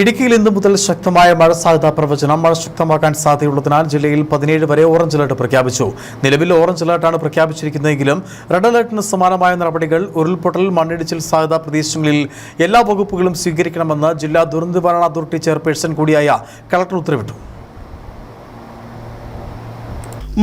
ഇടുക്കിയിൽ ഇന്നു മുതൽ ശക്തമായ മഴ സാധ്യതാ പ്രവചനം. മഴ ശക്തമാക്കാൻ സാധ്യതയുള്ളതിനാൽ ജില്ലയിൽ പതിനേഴ് വരെ ഓറഞ്ച് അലർട്ട് പ്രഖ്യാപിച്ചു. നിലവിൽ ഓറഞ്ച് അലർട്ടാണ് പ്രഖ്യാപിച്ചിരിക്കുന്നതെങ്കിലും റെഡ് അലർട്ടിന് സമാനമായ നടപടികൾ ഉരുൾപൊട്ടൽ മണ്ണിടിച്ചിൽ സാധ്യതാ പ്രദേശങ്ങളിൽ എല്ലാ വകുപ്പുകളും സ്വീകരിക്കണമെന്ന് ജില്ലാ ദുരന്ത നിവാരണ അതോറിറ്റി ചെയർപേഴ്സൺ കൂടിയായ കളക്ടർ ഉത്തരവിട്ടു.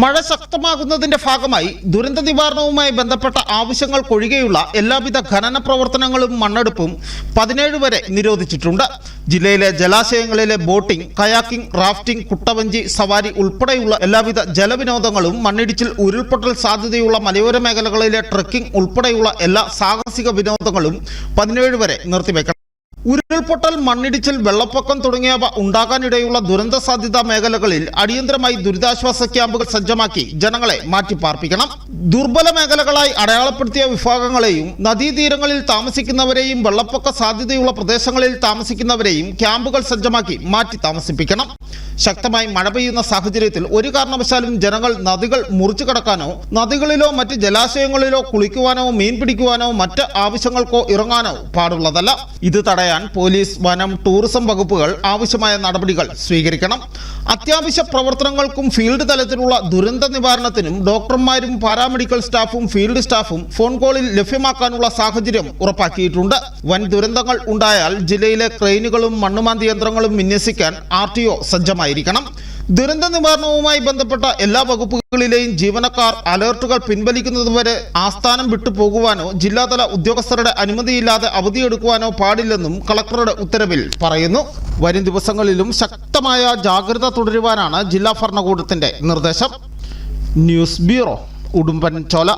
മഴ ശക്തമാകുന്നതിന്റെ ഭാഗമായി ദുരന്ത നിവാരണവുമായി ബന്ധപ്പെട്ട ആവശ്യങ്ങൾക്കൊഴികെയുള്ള എല്ലാവിധ ഖനന പ്രവർത്തനങ്ങളും മണ്ണെടുപ്പും പതിനേഴ് വരെ നിരോധിച്ചിട്ടുണ്ട്. ജില്ലയിലെ ജലാശയങ്ങളിലെ ബോട്ടിംഗ് കയാക്കിംഗ് റാഫ്റ്റിംഗ് കുട്ടവഞ്ചി സവാരി ഉൾപ്പെടെയുള്ള എല്ലാവിധ ജലവിനോദങ്ങളും മണ്ണിടിച്ചിൽ ഉരുൾപൊട്ടൽ സാധ്യതയുള്ള മലയോര മേഖലകളിലെ ട്രക്കിംഗ് ഉൾപ്പെടെയുള്ള എല്ലാ സാഹസിക വിനോദങ്ങളും പതിനേഴ് വരെ നിർത്തിവെക്കണം. ഉരുൾപൊട്ടൽ മണ്ണിടിച്ചിൽ വെള്ളപ്പൊക്കം തുടങ്ങിയവ ഉണ്ടാകാനിടയുള്ള ദുരന്ത സാധ്യതാ മേഖലകളിൽ അടിയന്തരമായി ദുരിതാശ്വാസ ക്യാമ്പുകൾ സജ്ജമാക്കി ജനങ്ങളെ മാറ്റിപ്പാർപ്പിക്കണം. ദുർബല മേഖലകളായി അടയാളപ്പെടുത്തിയ വിഭാഗങ്ങളെയും നദീതീരങ്ങളിൽ താമസിക്കുന്നവരെയും വെള്ളപ്പൊക്ക സാധ്യതയുള്ള പ്രദേശങ്ങളിൽ താമസിക്കുന്നവരെയും ക്യാമ്പുകൾ സജ്ജമാക്കി മാറ്റി താമസിപ്പിക്കണം. ശക്തമായി മഴ പെയ്യുന്ന സാഹചര്യത്തിൽ ഒരു കാരണവശാലും ജനങ്ങൾ നദികൾ മുറിച്ചു കടക്കാനോ നദികളിലോ മറ്റ് ജലാശയങ്ങളിലോ കുളിക്കുവാനോ മീൻ പിടിക്കുവാനോ മറ്റ് ആവശ്യങ്ങൾക്കോ ഇറങ്ങാനോ പാടുള്ളതല്ല. ഇത് തടയാൻ പോലീസ് വനം ടൂറിസം വകുപ്പുകൾ ആവശ്യമായ നടപടികൾ സ്വീകരിക്കണം. അത്യാവശ്യ പ്രവർത്തനങ്ങൾക്കും ഫീൽഡ് തലത്തിലുള്ള ദുരന്ത നിവാരണത്തിനും ഡോക്ടർമാരും പാരാമെഡിക്കൽ സ്റ്റാഫും ഫീൽഡ് സ്റ്റാഫും ഫോൺ കോളിൽ ലഭ്യമാക്കാനുള്ള സാഹചര്യം ഉറപ്പാക്കിയിട്ടുണ്ട്. വൻ ദുരന്തങ്ങൾ ഉണ്ടായാൽ ജില്ലയിലെ ക്രെയിനുകളും മണ്ണുമാന്തി യന്ത്രങ്ങളും വിന്യസിക്കാൻ ആർ ടി ഒ സജ്ജമായിരിക്കണം ദുരന്ത നിവാരണവുമായി ബന്ധപ്പെട്ട എല്ലാ വകുപ്പുകളിലെയും ജീവനക്കാർ അലേർട്ടുകൾ പിൻവലിക്കുന്നതുവരെ ആസ്ഥാനം വിട്ടു പോകുവാനോ ജില്ലാതല ഉദ്യോഗസ്ഥരുടെ അനുമതിയില്ലാതെ അവധിയെടുക്കുവാനോ പാടില്ലെന്നും കളക്ടറുടെ ഉത്തരവിൽ പറയുന്നു. വരും ദിവസങ്ങളിലും ശക്തമായ ജാഗ്രത തുടരുവാനാണ് ജില്ലാ ഭരണകൂടത്തിന്റെ നിർദ്ദേശം. ന്യൂസ് ബ്യൂറോ ഉടുമ്പൻ ചോല